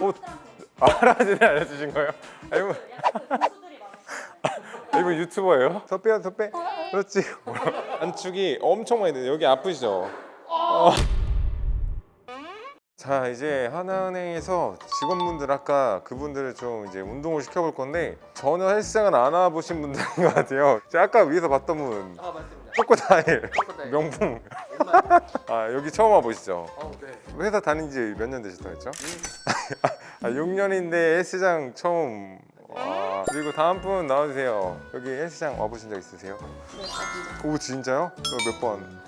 어, 알아지는 알려주신 거예요? 아, 이분, 아, 이분 유튜버예요? 더 빼요, 더 빼. 그렇지. 안축이 엄청 많이 돼. 여기 아프시죠? 어. 자 이제 하나은행에서 직원분들 아까 그분들을 좀 이제 운동을 시켜볼 건데 전혀 헬스장을 안 와보신 분들인 것 같아요. 제가 아까 위에서 봤던 분 아 맞습니다. 초코타일. 명품. 아 여기 처음 와보시죠? 어 네. 회사 다닌 지 몇 년 되셨다고 했죠? 아 6년인데 헬스장 처음 와. 그리고 다음 분 나와주세요 여기 헬스장 와보신 적 있으세요? 네. 오 진짜요? 어, 몇 번?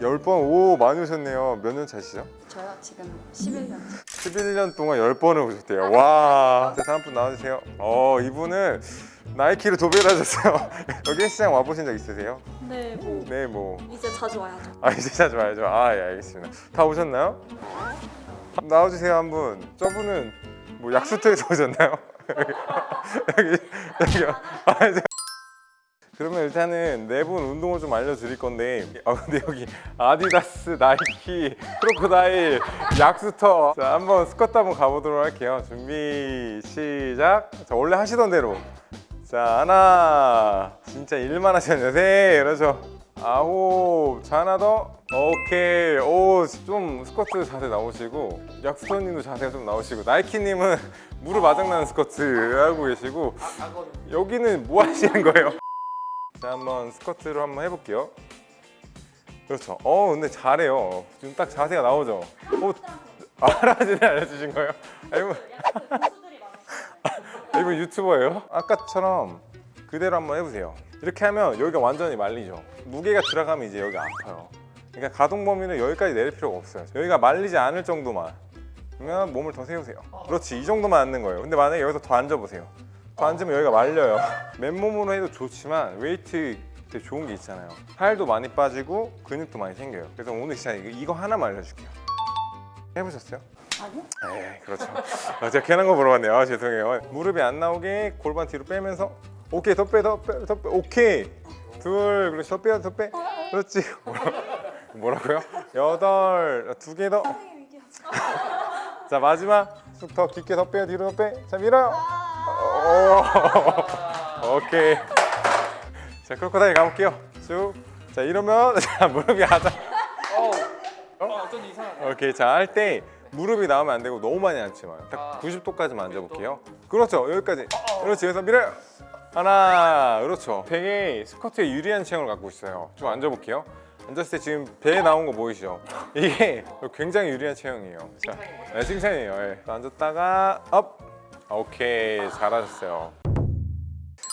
열 번? 10번? 오 많이 오셨네요 몇 년 차시죠? 저요 지금 11년. 11년 동안 10번을 오셨대요 와 자, 다음 분 나와주세요 어 이분은 나이키로 도배를 하셨어요 여기 헬스장 와보신 적 있으세요? 네, 뭐 네뭐 이제 자주 와야죠. 아 이제 자주 와야죠. 아 예 알겠습니다. 다 오셨나요? 나와주세요 한 분. 저분은 뭐 약수터에서 오셨나요? 여기 여기 아 이제. 그러면 일단은 네 분 운동을 좀 알려드릴 건데 아 근데 여기 아디다스, 나이키, 크로코다일, 약수터. 자 한번 스쿼트 한번 가보도록 할게요. 준비 시작. 자 원래 하시던 대로. 자 하나. 진짜 일만 하시는 세. 그렇죠. 아홉. 자 하나 더 오케이. 오좀 스쿼트 자세 나오시고 약수터님도 자세가 좀 나오시고 나이키님은 무릎 아작나는 스쿼트 하고 계시고 여기는 뭐 하시는 거예요? 자 한번 스쿼트로 한번 해볼게요. 그렇죠. 어 근데 잘해요. 지금 딱 자세가 나오죠? 어 알아지는 알려주신 거예요? 아, 이분 아, 이분 유튜버예요? 아까처럼 그대로 한번 해보세요. 이렇게 하면 여기가 완전히 말리죠. 무게가 들어가면 이제 여기 아파요 그러니까 가동 범위는 여기까지 내릴 필요가 없어요 여기가 말리지 않을 정도만 그러면 몸을 더 세우세요 그렇지 이 정도만 앉는 거예요 근데 만약에 여기서 더 앉아보세요 더 앉으면 여기가 말려요 맨몸으로 해도 좋지만 웨이트 되게 좋은 게 있잖아요 살도 많이 빠지고 근육도 많이 생겨요 그래서 오늘 진짜 이거, 이거 하나만 알려줄게요 해보셨어요? 아니요? 네, 그렇죠. 아, 제가 괜한 거 물어봤네요. 아, 죄송해요. 무릎이 안 나오게 골반 뒤로 빼면서 오케이 더 빼, 더 빼, 더 빼. 오케이 둘, 그렇지 더 빼, 더 빼. 그렇지. 뭐라고요? 여덟, 두 개 더. 자 마지막 쭉더 깊게 더 빼요, 뒤로 더 빼. 자 밀어요. 오, 오케이. 자 크로코다일 가볼게요. 쭉. 자 이러면 자 무릎이 하자. 어? 어쩐지 이상하네. 오케이 자 할 때 무릎이 나오면 안 되고 너무 많이 앉지 마요 딱 아. 90도까지만 앉아볼게요 그렇죠 여기까지 그렇지 여기서 밀어요 하나 그렇죠 되게 스쿼트에 유리한 체형을 갖고 있어요 좀 앉아볼게요 앉았을 때 지금 배에 나온 거 보이시죠 이게 굉장히 유리한 체형이에요 자, 네, 칭찬이에요 예. 앉았다가 업 아, 오케이 잘하셨어요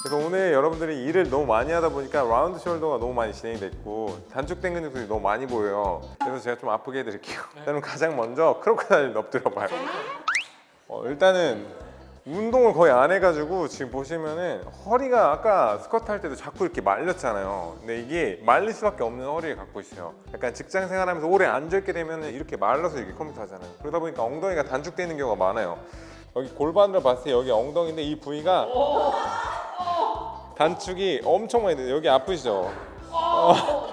그래서 오늘 여러분들이 일을 너무 많이 하다 보니까 라운드 숄더가 너무 많이 진행됐고 단축 된 근육들이 너무 많이 보여요. 그래서 제가 좀 아프게 해드릴게요. 그럼 가장 먼저 크로커다일 엎드려봐요. 어, 일단은 운동을 거의 안 해가지고 지금 보시면은 허리가 아까 스쿼트 할 때도 자꾸 이렇게 말렸잖아요. 근데 이게 말릴 수밖에 없는 허리를 갖고 있어요. 약간 직장 생활하면서 오래 앉아있게 되면은 이렇게 말라서 이렇게 컴퓨터 하잖아요. 그러다 보니까 엉덩이가 단축되는 경우가 많아요. 여기 골반으로 봤을 때 여기 엉덩이인데 이 부위가 단축이 엄청 많이 돼요. 여기 아프시죠? 어.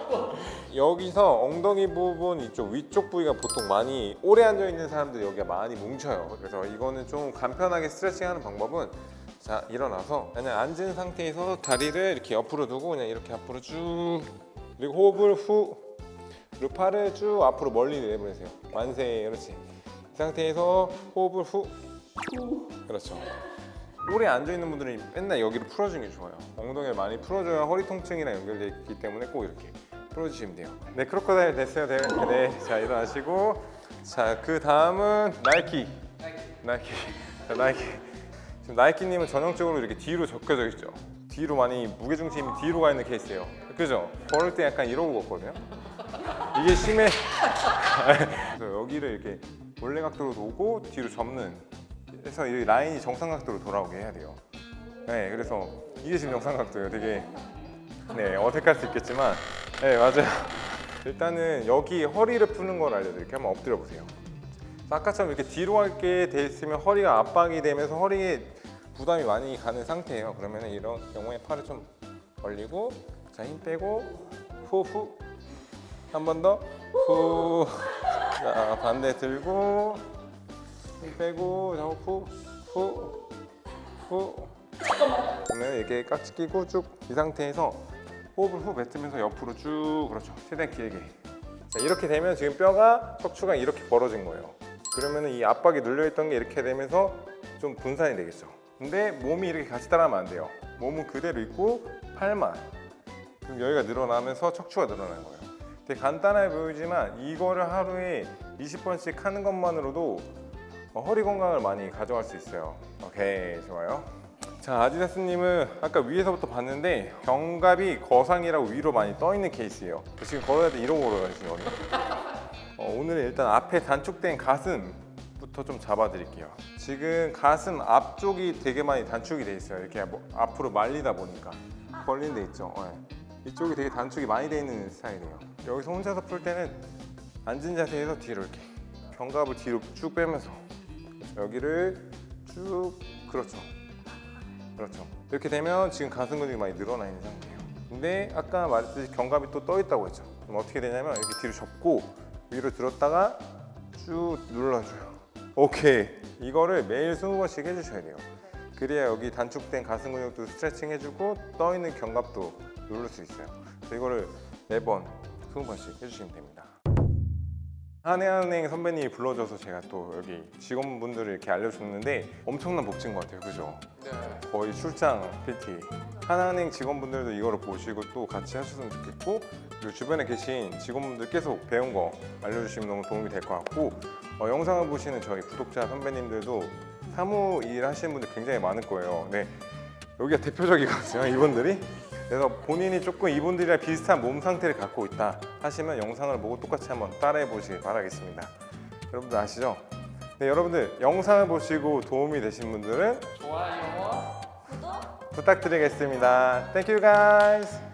여기서 엉덩이 부분 이쪽 위쪽 부위가 보통 많이 오래 앉아 있는 사람들 여기가 많이 뭉쳐요. 그래서 이거는 좀 간편하게 스트레칭하는 방법은 자 일어나서 그냥 앉은 상태에서 다리를 이렇게 옆으로 두고 그냥 이렇게 앞으로 쭉 그리고 호흡을 후 그리고 팔을 쭉 앞으로 멀리 내보내세요. 만세 그렇지. 이 상태에서 호흡을 후 그렇죠. 오래 앉아 있는 분들은 맨날 여기를 풀어주는 게 좋아요. 엉덩이를 많이 풀어줘야 허리 통증이랑 연결되어 있기 때문에 꼭 이렇게 풀어주시면 돼요. 네, 크로커다일 됐어요. 네, 네. 자 일어나시고 자 그 다음은 나이키. 나이키. 자 나이키. 지금 나이키님은 전형적으로 이렇게 뒤로 접혀져 있죠. 뒤로 많이 무게 중심이 뒤로 가 있는 케이스예요. 그죠? 걸을 때 약간 이러고 걷거든요. 이게 심해. 그래서 여기를 이렇게 원래 각도로 놓고 뒤로 접는. 그래서 이 라인이 정상 각도로 돌아오게 해야 돼요. 네, 그래서 이게 지금 정상 각도예요. 되게 네 어색할 수 있겠지만, 네 맞아요. 일단은 여기 허리를 푸는 걸 알려드릴게요. 한번 엎드려 보세요. 아까처럼 이렇게 뒤로 가게 돼 있으면 허리가 압박이 되면서 허리에 부담이 많이 가는 상태예요. 그러면 이런 경우에 팔을 좀 벌리고, 자 힘 빼고, 후후 한 번 더, 후. 자 반대 들고, 힘 빼고 하고 푸푸푸 그러면 이렇게 깍지 끼고 쭉 이 상태에서 호흡을 후 뱉으면서 옆으로 쭉 그렇죠. 최대한 길게. 자, 이렇게 되면 지금 뼈가 척추가 이렇게 벌어진 거예요. 그러면 이 압박이 눌려있던 게 이렇게 되면서 좀 분산이 되겠죠. 근데 몸이 이렇게 같이 따라하면 안 돼요. 몸은 그대로 있고 팔만. 그럼 여기가 늘어나면서 척추가 늘어나는 거예요. 되게 간단해 보이지만 이거를 하루에 20번씩 하는 것만으로도 어, 허리 건강을 많이 가져갈 수 있어요. 오케이 좋아요 자 아디다스님은 아까 위에서부터 봤는데 견갑이 거상이라고 위로 많이 떠 있는 케이스예요. 지금 걸어야 돼 이러고 걸어가시는 거예요. 어, 오늘은 일단 앞에 단축된 가슴부터 좀 잡아드릴게요. 지금 가슴 앞쪽이 되게 많이 단축이 돼 있어요. 이렇게 뭐 앞으로 말리다 보니까 벌린 데 있죠. 네. 이쪽이 되게 단축이 많이 돼 있는 스타일이에요. 여기서 혼자서 풀 때는 앉은 자세에서 뒤로 이렇게 견갑을 뒤로 쭉 빼면서 여기를 쭉 그렇죠. 그렇죠. 이렇게 되면 지금 가슴 근육이 많이 늘어나 있는 상태예요. 근데 아까 말했듯이 견갑이 또 떠 있다고 했죠. 그럼 어떻게 되냐면 이렇게 뒤로 접고 위로 들었다가 쭉 눌러줘요. 오케이. 이거를 매일 20번씩 해주셔야 돼요. 그래야 여기 단축된 가슴 근육도 스트레칭 해주고 떠 있는 견갑도 누를 수 있어요. 그래서 이거를 매번 20번씩 해주시면 됩니다. 한해은행 선배님이 불러줘서 제가 또 여기 직원분들을 이렇게 알려줬는데 엄청난 복지인 것 같아요. 그죠? 네. 거의 출장 PT 하나은행 직원분들도 이거를 보시고 또 같이 하셨으면 좋겠고 그리고 주변에 계신 직원분들 계속 배운 거 알려주시면 너무 도움이 될 것 같고 어, 영상을 보시는 저희 구독자 선배님들도 사무 일 하시는 분들 굉장히 많을 거예요 네 여기가 대표적이거든요 이분들이 그래서 본인이 조금 이분들이랑 비슷한 몸 상태를 갖고 있다 하시면 영상을 보고 똑같이 한번 따라해 보시길 바라겠습니다 여러분들 아시죠? 네 여러분들 영상을 보시고 도움이 되신 분들은 좋아요와 구독 부탁드리겠습니다. Thank you guys.